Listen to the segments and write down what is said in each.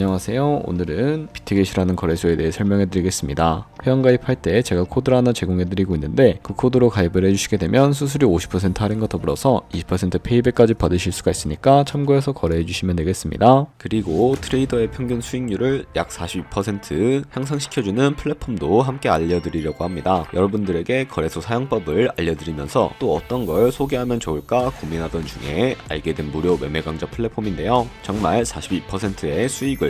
안녕하세요. 오늘은 비트겟이라는 거래소에 대해 설명해 드리겠습니다. 회원 가입할 때 제가 코드를 하나 제공해 드리고 있는데 그 코드로 가입을 해주시게 되면 수수료 50% 할인과 더불어서 20% 페이백까지 받으실 수가 있으니까 참고해서 거래해 주시면 되겠습니다. 그리고 트레이더의 평균 수익률을 약 42% 향상시켜주는 플랫폼도 함께 알려드리려고 합니다. 여러분들에게 거래소 사용법을 알려드리면서 또 어떤 걸 소개하면 좋을까 고민하던 중에 알게 된 무료 매매 강좌 플랫폼인데요. 정말 42%의 수익을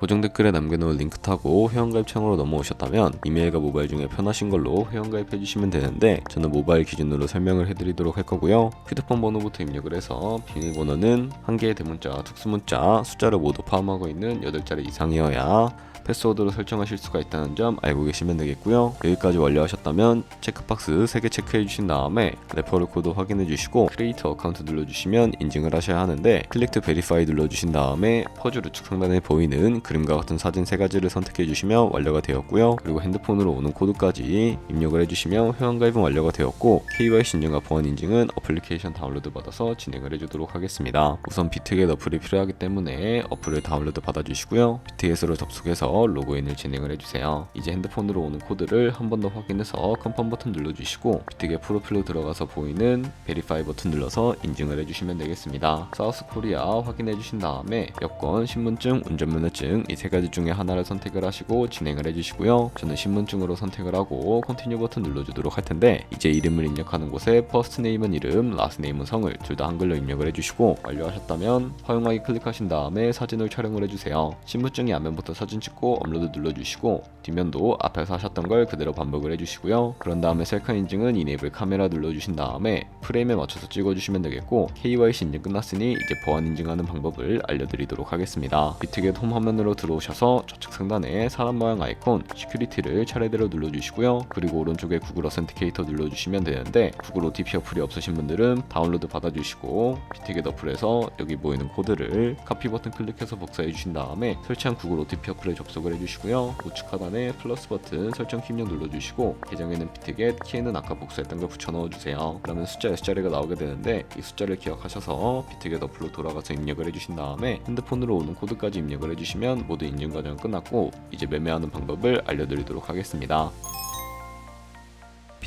고정 댓글에 남겨놓은 링크 타고 회원가입 창으로 넘어오셨다면 이메일과 모바일 중에 편하신 걸로 회원가입 해주시면 되는데 저는 모바일 기준으로 설명을 해드리도록 할 거고요. 휴대폰 번호부터 입력을 해서 비밀번호는 한 개의 대문자, 특수문자, 숫자를 모두 포함하고 있는 8자리 이상이어야 패스워드로 설정하실 수가 있다는 점 알고 계시면 되겠고요. 여기까지 완료하셨다면 체크박스 3개 체크해 주신 다음에 레퍼럴 코드 확인해 주시고 크리에이터 어카운트 눌러주시면 인증을 하셔야 하는데 클릭 투 베리파이 눌러주신 다음에 퍼즐 우측 상단에 보이는 그림과 같은 사진 세 가지를 선택해 주시면 완료가 되었고요. 그리고 핸드폰으로 오는 코드까지 입력을 해주시면 회원 가입은 완료가 되었고 KYC 인증과 보안 인증은 어플리케이션 다운로드 받아서 진행을 해주도록 하겠습니다. 우선 비트겟 어플이 필요하기 때문에 어플을 다운로드 받아주시고요. 비트겟으로 접속해서 로그인을 진행을 해주세요. 이제 핸드폰으로 오는 코드를 한 번 더 확인해서 컨펌 버튼 눌러주시고 비트겟 프로필로 들어가서 보이는 베리파이 버튼 눌러서 인증을 해주시면 되겠습니다. 사우스 코리아 확인해 주신 다음에 여권, 신분증, 운전면허증 이 세 가지 중에 하나를 선택을 하시고 진행을 해주시고요. 저는 신분증으로 선택을 하고 컨티뉴 버튼 눌러주도록 할 텐데 이제 이름을 입력하는 곳에 퍼스트 네임은 이름, 라스트 네임은 성을 둘 다 한글로 입력을 해주시고 완료하셨다면 허용하기 클릭하신 다음에 사진을 촬영을 해주세요. 신분증이 앞면부터 사진 찍고 업로드 눌러주시고 뒷면도 앞에서 하셨던 걸 그대로 반복을 해주시고요. 그런 다음에 셀카 인증은 이네이블 카메라 눌러주신 다음에 프레임에 맞춰서 찍어주시면 되겠고 KYC 인증 끝났으니 이제 보안 인증하는 방법을 알려드리도록 하겠습니다. 비트겟 홈 화면으로 들어오셔서 좌측 상단에 사람 모양 아이콘 시큐리티를 차례대로 눌러주시고요. 그리고 오른쪽에 구글 어센티케이터 눌러주시면 되는데 구글 OTP 어플이 없으신 분들은 다운로드 받아주시고 비트겟 어플에서 여기 보이는 코드를 카피 버튼 클릭해서 복사해 주신 다음에 설치한 구글 OTP 어플에 접속을 해주시고요. 우측 하단에 플러스 버튼 설정 키 입력 눌러주시고 계정에는 비트겟 키에는 아까 복사했던 걸 붙여 넣어주세요. 그러면 숫자 S자리가 나오게 되는데 이 숫자를 기억하셔서 비트겟 어플로 돌아가서 입력을 해주신 다음에 핸드폰으로 오는 코드까지 입력을 해주시면 모두 인증 과정 끝났고 이제 매매하는 방법을 알려드리도록 하겠습니다.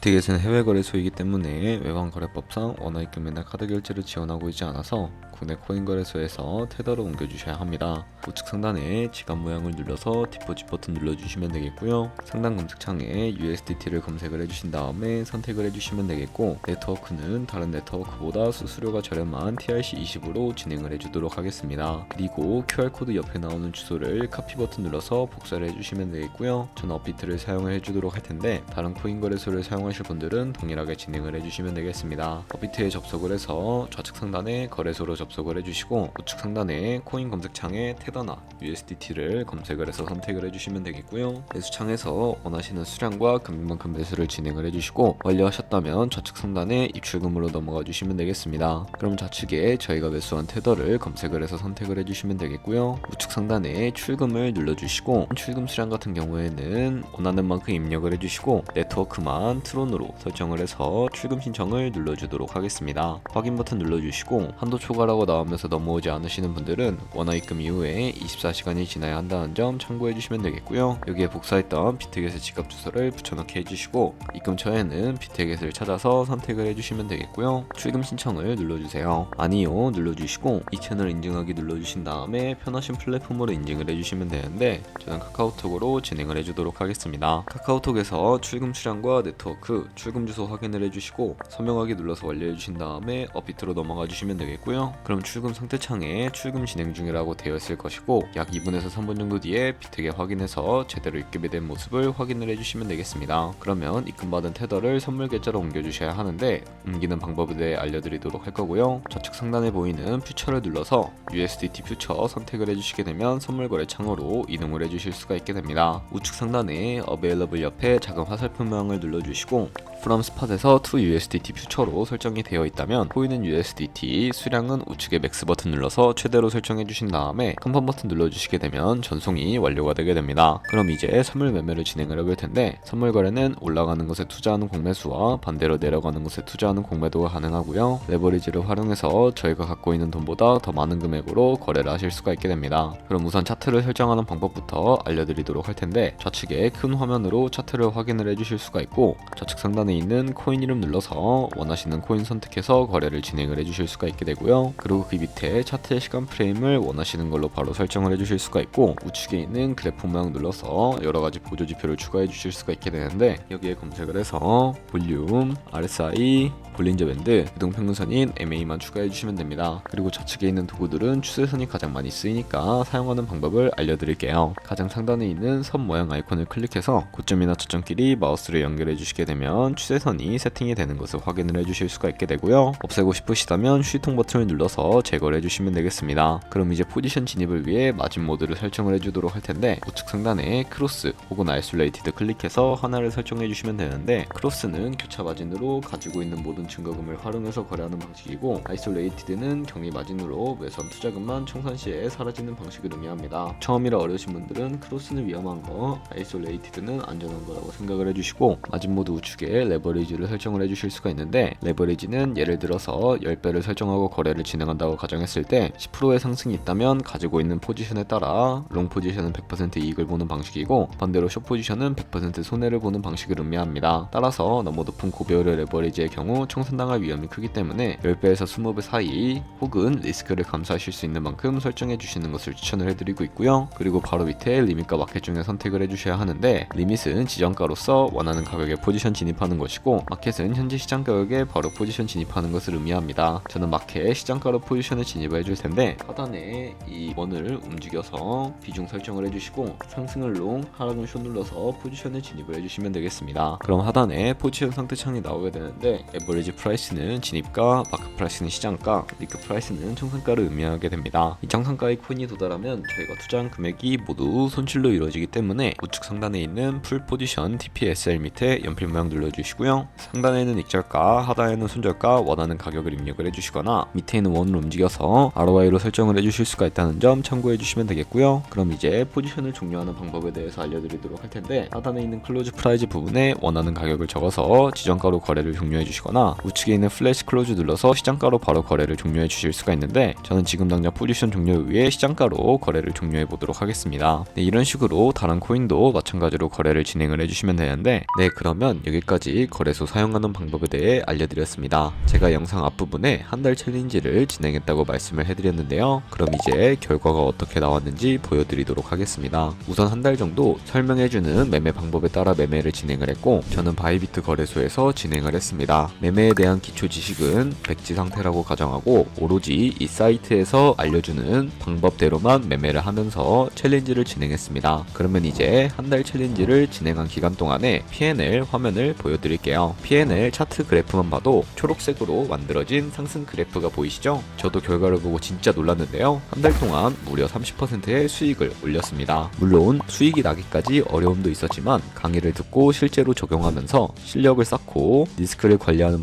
비트겟은 해외 거래소이기 때문에 외환 거래법상 원화 입금 매날 카드 결제를 지원하고 있지 않아서 국내 코인 거래소에서 테더로 옮겨주셔야 합니다. 우측 상단에 지갑 모양을 눌러서 디포짓 버튼 눌러주시면 되겠고요. 상단 검색창에 USDT를 검색을 해주신 다음에 선택을 해주시면 되겠고 네트워크는 다른 네트워크보다 수수료가 저렴한 TRC20으로 진행을 해주도록 하겠습니다. 그리고 QR코드 옆에 나오는 주소를 카피 버튼 눌러서 복사를 해주시면 되겠고요. 저는 업비트를 사용을 해주도록 할 텐데 다른 코인 거래소를 사용 하실 분들은 동일하게 진행을 해주시면 되겠습니다. 업비트에 접속을 해서 좌측 상단에 거래소로 접속을 해주시고 우측 상단에 코인 검색창에 테더나 USDT를 검색을 해서 선택을 해주시면 되겠고요. 매수창에서 원하시는 수량과 금액만큼 매수를 진행을 해주시고 완료하셨다면 좌측 상단에 입출금으로 넘어가 주시면 되겠습니다. 그럼 좌측에 저희가 매수한 테더를 검색을 해서 선택을 해주시면 되겠고요. 우측 상단에 출금을 눌러주시고 출금 수량 같은 경우에는 원하는 만큼 입력을 해주시고 네트워크만 트 론으로 설정을 해서 출금 신청을 눌러주도록 하겠습니다. 확인 버튼 눌러주시고 한도 초과라고 나오면서 넘어오지 않으시는 분들은 원화 입금 이후에 24시간이 지나야 한다는 점 참고해 주시면 되겠고요. 여기에 복사했던 비트겟의 지갑 주소를 붙여넣기 해주시고 입금처에는 비트겟을 찾아서 선택을 해주시면 되겠고요. 출금 신청을 눌러주세요. 아니요 눌러주시고 이 채널 인증하기 눌러주신 다음에 편하신 플랫폼으로 인증을 해주시면 되는데 저는 카카오톡으로 진행을 해주도록 하겠습니다. 카카오톡에서 출금 수량과 네트워크, 출금 주소 확인을 해주시고 서명하기 눌러서 완료해 주신 다음에 업비트로 넘어가 주시면 되겠고요. 그럼 출금 상태 창에 출금 진행 중이라고 되어 있을 것이고 약 2분에서 3분 정도 뒤에 비트겟 확인해서 제대로 입금이 된 모습을 확인을 해주시면 되겠습니다. 그러면 입금받은 테더를 선물 계좌로 옮겨주셔야 하는데 옮기는 방법에 대해 알려드리도록 할 거고요. 좌측 상단에 보이는 퓨처를 눌러서 USDT 퓨처 선택을 해주시게 되면 선물 거래 창으로 이동을 해주실 수가 있게 됩니다. 우측 상단에 Available 옆에 작은 화살표 모양을 눌러주시고 있고 from spot에서 to USDT 퓨처로 설정이 되어 있다면 보이는 USDT 수량은 우측의 맥스 버튼 눌러서 최대로 설정해 주신 다음에 컨펌 버튼 눌러 주시게 되면 전송이 완료가 되게 됩니다. 그럼 이제 선물 매매를 진행을 해볼 텐데 선물 거래는 올라가는 것에 투자하는 공매수와 반대로 내려가는 것에 투자하는 공매도가 가능하고요. 레버리지를 활용해서 저희가 갖고 있는 돈보다 더 많은 금액으로 거래를 하실 수가 있게 됩니다. 그럼 우선 차트를 설정하는 방법부터 알려드리도록 할 텐데 좌측에 큰 화면으로 차트를 확인을 해주실 수가 있고 좌측 상단에 있는 코인 이름 눌러서 원하시는 코인 선택해서 거래를 진행을 해주실 수가 있게 되고요. 그리고 그 밑에 차트의 시간 프레임을 원하시는 걸로 바로 설정을 해주실 수가 있고 우측에 있는 그래프 모양 눌러서 여러 가지 보조 지표를 추가해 주실 수가 있게 되는데 여기에 검색을 해서 볼륨, RSI, 볼린저 밴드, 이동평균선인 MA만 추가해 주시면 됩니다. 그리고 좌측에 있는 도구들은 추세선이 가장 많이 쓰이니까 사용하는 방법을 알려드릴게요. 가장 상단에 있는 선 모양 아이콘을 클릭해서 고점이나 저점끼리 마우스를 연결해 주시게 되면 추세선이 세팅이 되는 것을 확인을 해 주실 수가 있게 되고요. 없애고 싶으시다면 휴통 버튼을 눌러서 제거를 해주시면 되겠습니다. 그럼 이제 포지션 진입을 위해 마진 모드를 설정을 해주도록 할 텐데 우측 상단에 크로스 혹은 아이솔레이티드 클릭해서 하나를 설정해 주시면 되는데 크로스는 교차 마진으로 가지고 있는 모든 증거금을 활용해서 거래하는 방식이고 아이솔레이티드는 경위 마진으로 매수한 투자금만 청산 시에 사라지는 방식을 의미합니다. 처음이라 어려우신 분들은 크로스는 위험한 거, 아이솔레이티드는 안전한 거라고 생각을 해주시고 마진 모드 우측에 레버리지를 설정을 해주실 수가 있는데 레버리지는 예를 들어서 10배를 설정하고 거래를 진행한다고 가정했을 때 10%의 상승이 있다면 가지고 있는 포지션에 따라 롱 포지션은 100% 이익을 보는 방식이고 반대로 숏 포지션은 100% 손해를 보는 방식을 의미합니다. 따라서 너무 높은 고배율의 레버리지의 경우 청산당할 위험이 크기 때문에 10배에서 20배 사이 혹은 리스크를 감수하실 수 있는 만큼 설정해 주시는 것을 추천을 해드리고 있고요. 그리고 바로 밑에 리밋과 마켓 중에 선택을 해주셔야 하는데 리밋은 지정가로서 원하는 가격에 포지션 진입하는 것이고 마켓은 현재 시장 가격에 바로 포지션 진입하는 것을 의미합니다. 저는 마켓 시장가로 포지션을 진입을 해줄 텐데 하단에 이 원을 움직여서 비중 설정을 해주시고 상승을 롱, 하락은 숏 눌러서 포지션을 진입을 해주시면 되겠습니다. 그럼 하단에 포지션 상태 창이 나오게 되는데 에버리지 프라이스는 진입가, 마크 프라이스는 시장가, 리크 프라이스는 청산가를 의미하게 됩니다. 이 정상가의 코인이 도달하면 저희가 투자한 금액이 모두 손실로 이루어지기 때문에 우측 상단에 있는 풀 포지션 TPSL 밑에 연필 모양 눌러주시고요. 상단에는 익절가, 하단에는 손절가 원하는 가격을 입력을 해주시거나 밑에 있는 원을 움직여서 ROI로 설정을 해주실 수가 있다는 점 참고해 주시면 되겠고요. 그럼 이제 포지션을 종료하는 방법에 대해서 알려드리도록 할 텐데 하단에 있는 클로즈 프라이즈 부분에 원하는 가격을 적어서 지정가로 거래를 종료해 주시거나 우측에 있는 플래시 클로즈 눌러서 시장가로 바로 거래를 종료해 주실 수가 있는데 저는 지금 당장 포지션 종료를 위해 시장가로 거래를 종료해 보도록 하겠습니다. 네, 이런 식으로 다른 코인도 마찬가지로 거래를 진행을 해주시면 되는데 네 그러면 여기까지 거래소 사용하는 방법에 대해 알려드렸습니다. 제가 영상 앞부분에 한 달 챌린지를 진행했다고 말씀을 해드렸는데요. 그럼 이제 결과가 어떻게 나왔는지 보여드리도록 하겠습니다. 우선 한 달 정도 설명해주는 매매 방법에 따라 매매를 진행을 했고 저는 바이비트 거래소에서 진행을 했습니다. 매매 에 대한 기초 지식은 백지 상태라고 가정하고 오로지 이 사이트에서 알려주는 방법대로만 매매를 하면서 챌린지를 진행했습니다. 그러면 이제 한 달 챌린지를 진행한 기간 동안에 P&L 화면을 보여드릴게요. P&L 차트 그래프만 봐도 초록색으로 만들어진 상승 그래프가 보이시죠? 저도 결과를 보고 진짜 놀랐는데요. 한 달 동안 무려 30%의 수익을 올렸습니다. 물론 수익이 나기까지 어려움도 있었지만 강의를 듣고 실제로 적용하면서 실력을 쌓고 리스크를 관리하는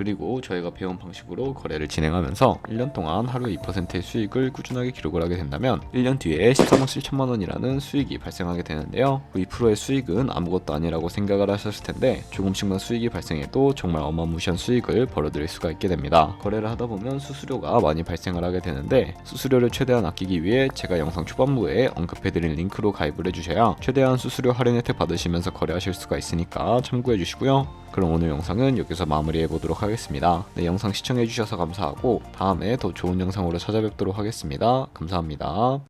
그리고 저희가 배운 방식으로 거래를 진행하면서 1년 동안 하루에 2%의 수익을 꾸준하게 기록을 하게 된다면 1년 뒤에 13억 7천만 원이라는 수익이 발생하게 되는데요. 그 2%의 수익은 아무것도 아니라고 생각을 하셨을 텐데 조금씩만 수익이 발생해도 정말 어마무시한 수익을 벌어들일 수가 있게 됩니다. 거래를 하다 보면 수수료가 많이 발생을 하게 되는데 수수료를 최대한 아끼기 위해 제가 영상 초반부에 언급해드린 링크로 가입을 해주셔야 최대한 수수료 할인 혜택 받으시면서 거래하실 수가 있으니까 참고해 주시고요. 그럼 오늘 영상은 여기서 마무리해 보도록 하겠습니다. 네, 영상 시청해 주셔서 감사하고 다음에 더 좋은 영상으로 찾아뵙도록 하겠습니다. 감사합니다.